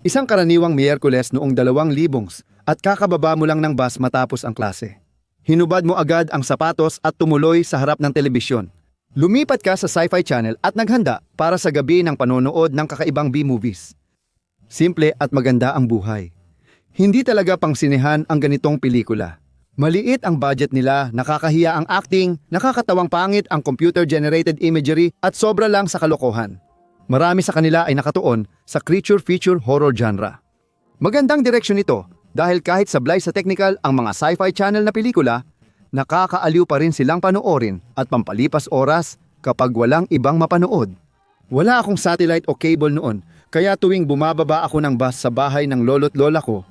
Isang karaniwang Miyerkules noong dalawang libongs at kakababa mo lang ng bus matapos ang klase. Hinubad mo agad ang sapatos at tumuloy sa harap ng telebisyon. Lumipat ka sa Sci-Fi Channel at naghanda para sa gabi ng panonood ng kakaibang B-movies. Simple at maganda ang buhay. Hindi talaga pang sinehan ang ganitong pelikula. Maliit ang budget nila, nakakahiya ang acting, nakakatawang pangit ang computer-generated imagery at sobra lang sa kalokohan. Marami sa kanila ay nakatuon sa creature feature horror genre. Magandang direksyon ito dahil kahit sablay sa technical ang mga sci-fi channel na pelikula, nakakaaliw pa rin silang panoorin at pampalipas oras kapag walang ibang mapanood. Wala akong satellite o cable noon, kaya tuwing bumababa ako ng bus sa bahay ng lolo't lola ko,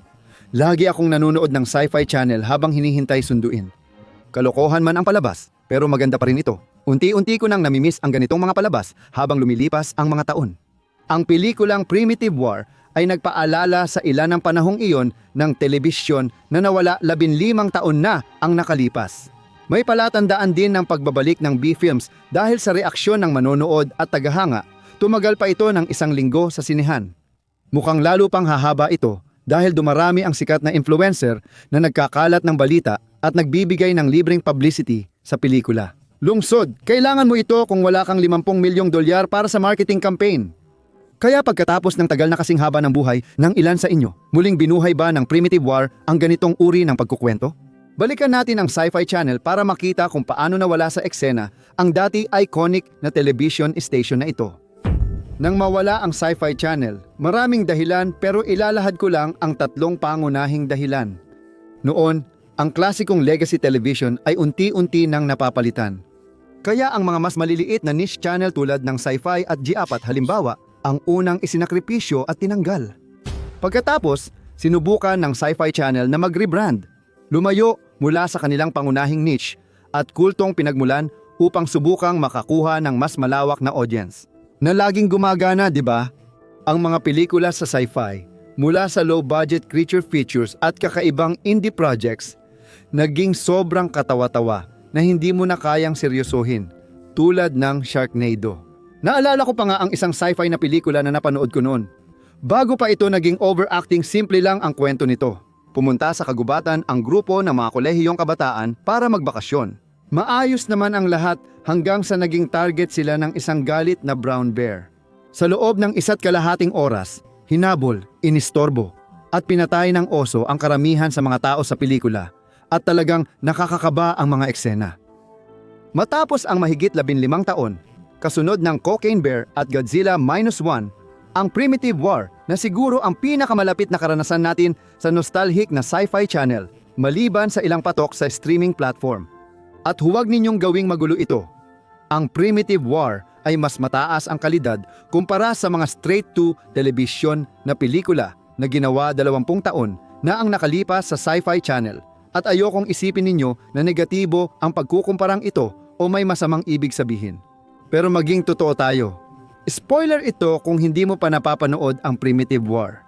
lagi akong nanonood ng sci-fi channel habang hinihintay sunduin. Kalokohan man ang palabas, pero maganda pa rin ito. Unti-unti ko nang namimiss ang ganitong mga palabas habang lumilipas ang mga taon. Ang pelikulang Primitive War ay nagpaalala sa ilan ng panahong iyon ng telebisyon na nawala labinlimang taon na ang nakalipas. May palatandaan din ng pagbabalik ng B-films dahil sa reaksyon ng manonood at tagahanga, tumagal pa ito ng isang linggo sa sinehan. Mukhang lalo pang hahaba ito dahil dumarami ang sikat na influencer na nagkakalat ng balita at nagbibigay ng libreng publicity sa pelikula. Lungsod, kailangan mo ito kung wala kang 50 milyong dolyar para sa marketing campaign. Kaya pagkatapos ng tagal na kasing haba ng buhay ng ilan sa inyo, muling binuhay ba ng Primitive War ang ganitong uri ng pagkukwento? Balikan natin ang Sci-Fi Channel para makita kung paano nawala sa eksena ang dati iconic na television station na ito. Nang mawala ang Sci-Fi Channel, maraming dahilan pero ilalahad ko lang ang tatlong pangunahing dahilan. Noon, ang klasikong legacy television ay unti-unti nang napapalitan. Kaya ang mga mas maliliit na niche channel tulad ng Sci-Fi at G4 halimbawa, ang unang isinakripisyo at tinanggal. Pagkatapos, sinubukan ng Sci-Fi Channel na mag-rebrand. Lumayo mula sa kanilang pangunahing niche at kultong pinagmulan upang subukang makakuha ng mas malawak na audience. Na laging gumagana, di ba? Ang mga pelikula sa sci-fi, mula sa low-budget creature features at kakaibang indie projects, naging sobrang katawa-tawa na hindi mo na kayang seryosohin, tulad ng Sharknado. Naalala ko pa nga ang isang sci-fi na pelikula na napanood ko noon. Bago pa ito naging overacting, simple lang ang kwento nito. Pumunta sa kagubatan ang grupo ng mga kolehiyong kabataan para magbakasyon. Maayos naman ang lahat hanggang sa naging target sila ng isang galit na brown bear. Sa loob ng isa't kalahating oras, hinabol, inistorbo, at pinatay ng oso ang karamihan sa mga tao sa pelikula at talagang nakakakaba ang mga eksena. Matapos ang mahigit 15 taon, kasunod ng Cocaine Bear at Godzilla Minus One, ang Primitive War na siguro ang pinakamalapit na karanasan natin sa nostalgic na sci-fi channel maliban sa ilang patok sa streaming platform. At huwag ninyong gawing magulo ito. Ang Primitive War ay mas mataas ang kalidad kumpara sa mga straight-to television na pelikula na ginawa 20 taon na ang nakalipas sa Sci-Fi Channel. At ayokong isipin ninyo na negatibo ang pagkukumparang ito o may masamang ibig sabihin. Pero maging totoo tayo. Spoiler ito kung hindi mo pa napapanood ang Primitive War.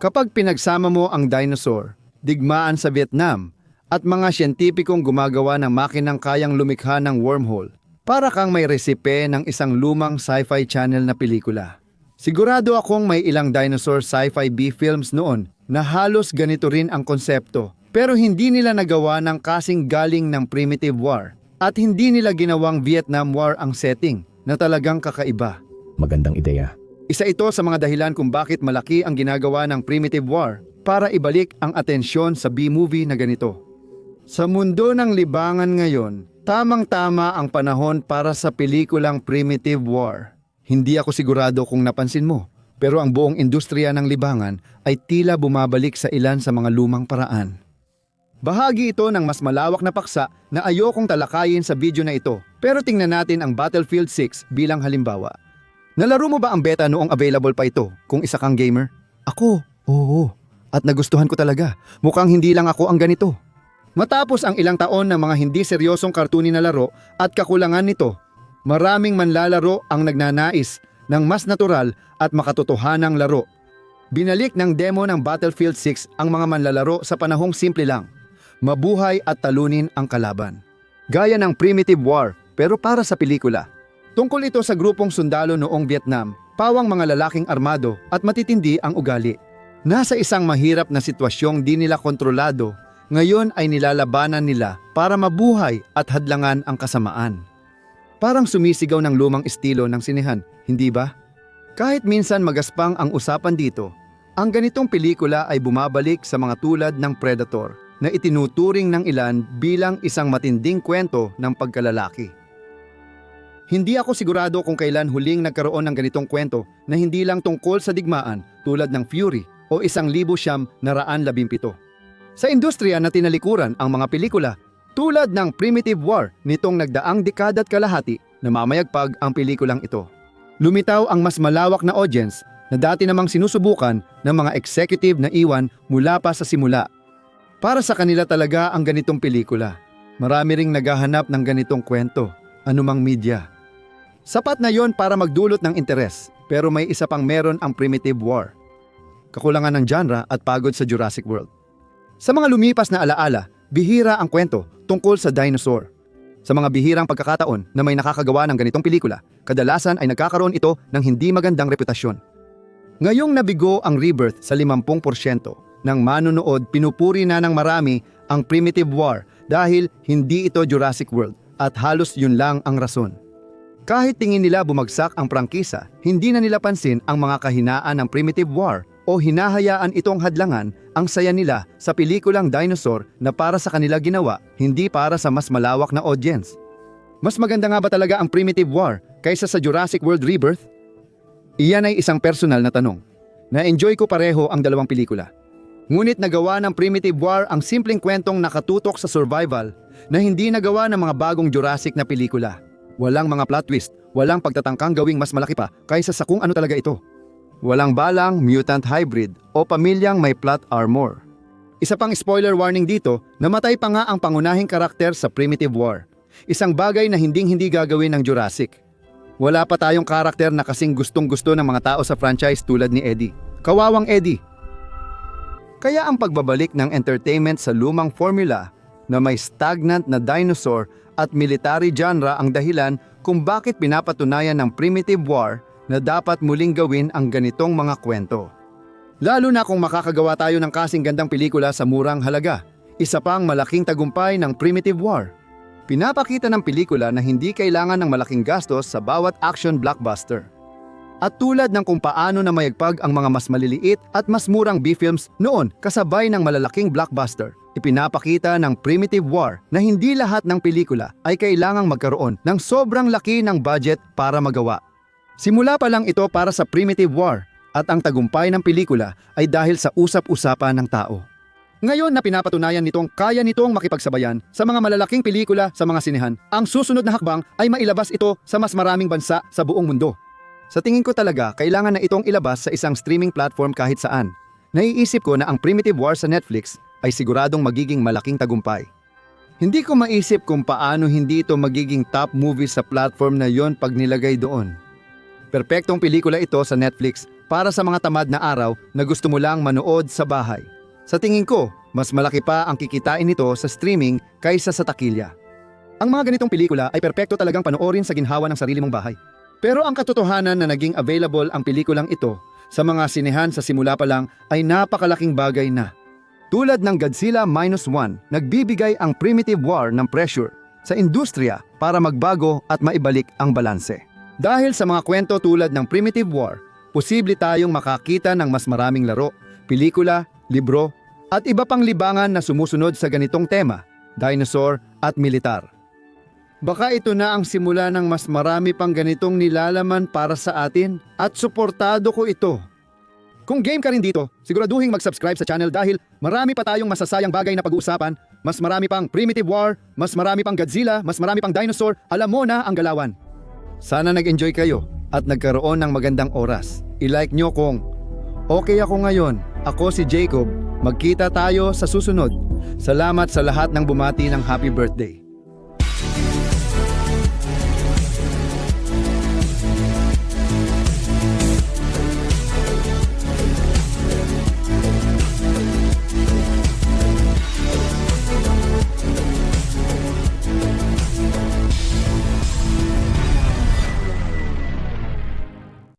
Kapag pinagsama mo ang dinosaur, digmaan sa Vietnam, at mga siyentipikong gumagawa ng makinang kayang lumikha ng wormhole, para kang may resipe ng isang lumang sci-fi channel na pelikula. Sigurado akong may ilang dinosaur sci-fi B-films noon na halos ganito rin ang konsepto, pero hindi nila nagawa ng kasing galing ng Primitive War at hindi nila ginawang Vietnam War ang setting na talagang kakaiba. Magandang ideya. Isa ito sa mga dahilan kung bakit malaki ang ginagawa ng Primitive War para ibalik ang atensyon sa B-movie na ganito. Sa mundo ng libangan ngayon, tamang-tama ang panahon para sa pelikulang Primitive War. Hindi ako sigurado kung napansin mo, pero ang buong industriya ng libangan ay tila bumabalik sa ilan sa mga lumang paraan. Bahagi ito ng mas malawak na paksa na ayokong talakayin sa video na ito, pero tingnan natin ang Battlefield 6 bilang halimbawa. Nalaro mo ba ang beta noong available pa ito kung isa kang gamer? Ako, oo. At nagustuhan ko talaga. Mukhang hindi lang ako ang ganito. Matapos ang ilang taon ng mga hindi seryosong kartuni na laro at kakulangan nito, maraming manlalaro ang nagnanais ng mas natural at makatotohanang laro. Binalik ng demo ng Battlefield 6 ang mga manlalaro sa panahong simple lang, mabuhay at talunin ang kalaban. Gaya ng Primitive War pero para sa pelikula. Tungkol ito sa grupong sundalo noong Vietnam, pawang mga lalaking armado at matitindi ang ugali. Nasa isang mahirap na sitwasyong di nila kontrolado, ngayon ay nilalabanan nila para mabuhay at hadlangan ang kasamaan. Parang sumisigaw ng lumang estilo ng sinehan, hindi ba? Kahit minsan magaspang ang usapan dito, ang ganitong pelikula ay bumabalik sa mga tulad ng Predator na itinuturing ng ilan bilang isang matinding kwento ng pagkalalaki. Hindi ako sigurado kung kailan huling nagkaroon ng ganitong kwento na hindi lang tungkol sa digmaan tulad ng Fury o isang libo siyam na raan labimpito. Sa industriya na tinalikuran ang mga pelikula tulad ng Primitive War nitong nagdaang dekada't kalahati na mamayagpag ang pelikulang ito. Lumitaw ang mas malawak na audience na dati namang sinusubukan ng mga executive na iwan mula pa sa simula. Para sa kanila talaga ang ganitong pelikula. Marami ring naghahanap ng ganitong kwento, anumang media. Sapat na yon para magdulot ng interes, pero may isa pang meron ang Primitive War. Kakulangan ng genre at pagod sa Jurassic World. Sa mga lumipas na alaala, bihira ang kwento tungkol sa dinosaur. Sa mga bihirang pagkakataon na may nakakagawa ng ganitong pelikula, kadalasan ay nagkakaroon ito ng hindi magandang reputasyon. Ngayong nabigo ang Rebirth sa 50% ng manonood, pinupuri na ng marami ang Primitive War dahil hindi ito Jurassic World at halos yun lang ang rason. Kahit tingin nila bumagsak ang prangkisa, hindi na nila pansin ang mga kahinaan ng Primitive War o hinahayaan itong hadlangan ang saya nila sa pelikulang dinosaur na para sa kanila ginawa, hindi para sa mas malawak na audience. Mas maganda nga ba talaga ang Primitive War kaysa sa Jurassic World Rebirth? Iyan ay isang personal na tanong. Na-enjoy ko pareho ang dalawang pelikula. Ngunit nagawa ng Primitive War ang simpleng kwentong nakatutok sa survival na hindi nagawa ng mga bagong Jurassic na pelikula. Walang mga plot twist, walang pagtatangkang gawing mas malaki pa kaysa sa kung ano talaga ito. Walang balang, mutant hybrid o pamilyang may plot armor. Isa pang spoiler warning dito, namatay pa nga ang pangunahing karakter sa Primitive War. Isang bagay na hinding-hindi gagawin ng Jurassic. Wala pa tayong karakter na kasing gustong-gusto ng mga tao sa franchise tulad ni Eddie. Kawawang Eddie. Kaya ang pagbabalik ng entertainment sa lumang formula na may stagnant na dinosaur at military genre ang dahilan kung bakit pinapatunayan ng Primitive War na dapat muling gawin ang ganitong mga kwento. Lalo na kung makakagawa tayo ng kasing gandang pelikula sa murang halaga. Isa pang malaking tagumpay ng Primitive War. Pinapakita ng pelikula na hindi kailangan ng malaking gastos sa bawat action blockbuster. At tulad ng kung paano na mayagpag ang mga mas maliliit at mas murang B-films noon kasabay ng malalaking blockbuster, ipinapakita ng Primitive War na hindi lahat ng pelikula ay kailangang magkaroon ng sobrang laki ng budget para magawa. Simula pa lang ito para sa Primitive War at ang tagumpay ng pelikula ay dahil sa usap-usapan ng tao. Ngayon na pinapatunayan nitong kaya nitong makipagsabayan sa mga malalaking pelikula sa mga sinehan, ang susunod na hakbang ay mailabas ito sa mas maraming bansa sa buong mundo. Sa tingin ko talaga, kailangan na itong ilabas sa isang streaming platform kahit saan. Naiisip ko na ang Primitive War sa Netflix ay siguradong magiging malaking tagumpay. Hindi ko maisip kung paano hindi ito magiging top movie sa platform na yon pag nilagay doon. Perpektong pelikula ito sa Netflix para sa mga tamad na araw na gusto mo lang manood sa bahay. Sa tingin ko, mas malaki pa ang kikitain nito sa streaming kaysa sa takilya. Ang mga ganitong pelikula ay perpekto talagang panoorin sa ginhawa ng sarili mong bahay. Pero ang katotohanan na naging available ang pelikulang ito sa mga sinehan sa simula pa lang ay napakalaking bagay na. Tulad ng Godzilla Minus One, nagbibigay ang Primitive War ng pressure sa industriya para magbago at maibalik ang balanse. Dahil sa mga kwento tulad ng Primitive War, posible tayong makakita ng mas maraming laro, pelikula, libro, at iba pang libangan na sumusunod sa ganitong tema, dinosaur at militar. Baka ito na ang simula ng mas marami pang ganitong nilalaman para sa atin at suportado ko ito. Kung game ka rin dito, siguraduhin mag-subscribe sa channel dahil marami pa tayong masasayang bagay na pag-uusapan, mas marami pang Primitive War, mas marami pang Godzilla, mas marami pang dinosaur, alam mo na ang galawan. Sana nag-enjoy kayo at nagkaroon ng magandang oras. I-like nyo kung okay ako ngayon, ako si Jacob, magkita tayo sa susunod. Salamat sa lahat ng bumati ng happy birthday.